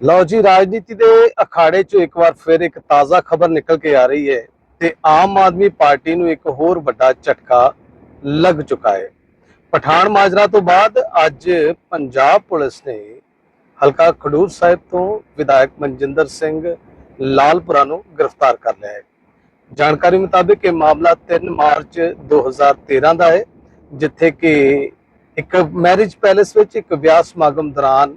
ਲਓ ਜੀ, ਰਾਜਨੀਤੀ ਦੇ ਅਖਾੜੇ 'ਚੋਂ ਇੱਕ ਵਾਰ ਫਿਰ ਇੱਕ ਤਾਜ਼ਾ ਖਬਰ ਨਿਕਲ ਕੇ ਆ ਰਹੀ ਹੈ ਤੇ ਆਮ ਆਦਮੀ ਪਾਰਟੀ ਨੂੰ ਇੱਕ ਹੋਰ ਵੱਡਾ ਝਟਕਾ ਲੱਗ ਚੁੱਕਾ ਹੈ। ਪਠਾਨ ਮਾਜਰਾ ਤੋਂ ਬਾਅਦ ਅੱਜ ਪੰਜਾਬ ਪੁਲਿਸ ਨੇ ਹਲਕਾ ਖਡੂਰ ਸਾਹਿਬ ਤੋਂ ਵਿਧਾਇਕ ਮਨਜਿੰਦਰ ਸਿੰਘ ਲਾਲਪੁਰਾ ਨੂੰ ਗ੍ਰਿਫਤਾਰ ਕਰ ਲਿਆ ਹੈ। ਜਾਣਕਾਰੀ ਮੁਤਾਬਕ ਇਹ ਮਾਮਲਾ 3 ਮਾਰਚ 2013 ਦਾ ਹੈ, ਜਿੱਥੇ ਕਿ ਇੱਕ ਮੈਰਿਜ ਪੈਲੇਸ ਵਿੱਚ ਇੱਕ ਵਿਆਹ ਸਮਾਗਮ ਦੌਰਾਨ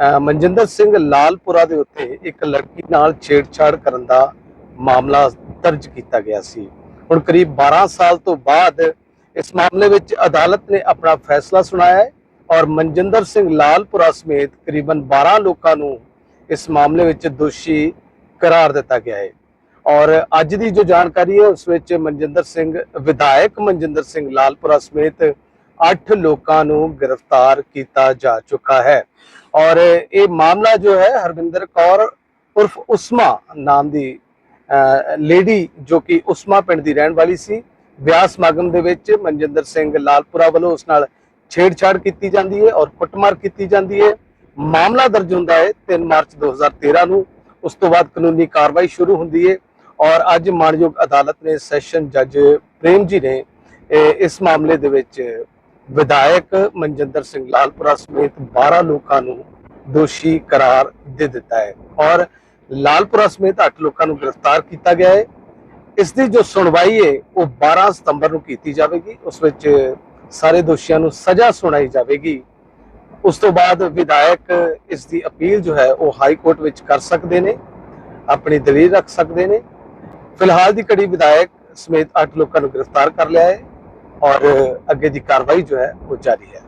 ਮਨਜਿੰਦਰ ਸਿੰਘ ਲਾਲਪੁਰਾ ਦੇ ਉੱਤੇ ਇੱਕ ਲੜਕੀ ਨਾਲ ਛੇੜਛਾੜ ਕਰਨ ਦਾ ਮਾਮਲਾ ਦਰਜ ਕੀਤਾ ਗਿਆ ਸੀ। ਹੁਣ ਕਰੀਬ 12 ਸਾਲ ਤੋਂ ਬਾਅਦ ਇਸ ਮਾਮਲੇ ਵਿੱਚ ਅਦਾਲਤ ਨੇ ਆਪਣਾ ਫੈਸਲਾ ਸੁਣਾਇਆ ਹੈ ਔਰ ਮਨਜਿੰਦਰ ਸਿੰਘ ਲਾਲਪੁਰਾ ਸਮੇਤ ਕਰੀਬਨ 12 ਲੋਕਾਂ ਨੂੰ ਇਸ ਮਾਮਲੇ ਵਿੱਚ ਦੋਸ਼ੀ ਕਰਾਰ ਦਿੱਤਾ ਗਿਆ ਹੈ। ਔਰ ਅੱਜ ਦੀ ਜੋ ਜਾਣਕਾਰੀ ਹੈ, ਉਸ ਵਿੱਚ ਮਨਜਿੰਦਰ ਸਿੰਘ, ਵਿਧਾਇਕ ਮਨਜਿੰਦਰ ਸਿੰਘ ਲਾਲਪੁਰਾ ਸਮੇਤ 8 ਲੋਕਾਂ ਨੂੰ ਗ੍ਰਿਫਤਾਰ ਕੀਤਾ ਜਾ ਚੁੱਕਾ ਹੈ। ਔਰ ਇਹ ਮਾਮਲਾ ਜੋ ਹੈ, ਹਰਵਿੰਦਰ ਕੌਰ ਉਰਫ ਉਸਮਾ ਨਾਮ ਦੀ ਲੇਡੀ ਜੋ ਕਿ ਉਸਮਾ ਪਿੰਡ ਦੀ ਰਹਿਣ ਵਾਲੀ ਸੀ। ਵਿਆਹ ਸਮਾਗਮ ਦੇ ਵਿੱਚ ਮਨਜਿੰਦਰ ਸਿੰਘ ਲਾਲਪੁਰਾ ਵੱਲੋਂ ਉਸ ਨਾਲ ਛੇੜਛਾੜ ਕੀਤੀ ਜਾਂਦੀ ਹੈ ਔਰ ਕੁੱਟਮਾਰ ਕੀਤੀ ਜਾਂਦੀ ਹੈ। ਮਾਮਲਾ ਦਰਜ ਹੁੰਦਾ ਹੈ 3 ਮਾਰਚ 2013 ਨੂੰ। ਉਸ ਤੋਂ ਬਾਅਦ ਕਾਨੂੰਨੀ ਕਾਰਵਾਈ ਸ਼ੁਰੂ ਹੁੰਦੀ ਹੈ ਔਰ ਅੱਜ ਮਾਨਯੋਗ ਅਦਾਲਤ ਨੇ ਸੈਸ਼ਨ ਜੱਜ ਪ੍ਰੇਮ ਜੀ ਨੇ ਇਸ ਮਾਮਲੇ ਦੇ ਵਿੱਚ ਵਿਧਾਇਕ ਮਨਜਿੰਦਰ ਸਿੰਘ ਲਾਲਪੁਰਾ ਸਮੇਤ 12 ਲੋਕਾਂ ਨੂੰ ਦੋਸ਼ੀ ਕਰਾਰ ਦੇ ਦਿੱਤਾ ਹੈ ਔਰ ਲਾਲਪੁਰਾ ਸਮੇਤ 8 ਲੋਕਾਂ ਨੂੰ ਗ੍ਰਿਫਤਾਰ ਕੀਤਾ ਗਿਆ ਹੈ। ਇਸ ਦੀ ਜੋ ਸੁਣਵਾਈ ਹੈ, ਉਹ 12 ਸਤੰਬਰ ਨੂੰ ਕੀਤੀ ਜਾਵੇਗੀ। ਉਸ ਵਿੱਚ ਸਾਰੇ ਦੋਸ਼ੀਆਂ ਨੂੰ ਸਜ਼ਾ ਸੁਣਾਈ ਜਾਵੇਗੀ। ਉਸ ਤੋਂ ਬਾਅਦ ਵਿਧਾਇਕ ਇਸ ਦੀ ਅਪੀਲ ਜੋ ਹੈ, ਉਹ ਹਾਈ ਕੋਰਟ ਵਿੱਚ ਕਰ ਸਕਦੇ ਨੇ, ਆਪਣੀ ਦਲੀਲ ਰੱਖ ਸਕਦੇ ਨੇ। ਫਿਲਹਾਲ ਦੀ ਕੜੀ ਵਿਧਾਇਕ ਸਮੇਤ 8 ਲੋਕਾਂ ਨੂੰ ਗ੍ਰਿਫਤਾਰ ਕਰ ਲਿਆ ਹੈ। ਔਰ ਅੱਗੇ ਦੀ ਕਾਰਵਾਈ ਜੋ ਹੈ ਉਹ ਜਾਰੀ ਹੈ।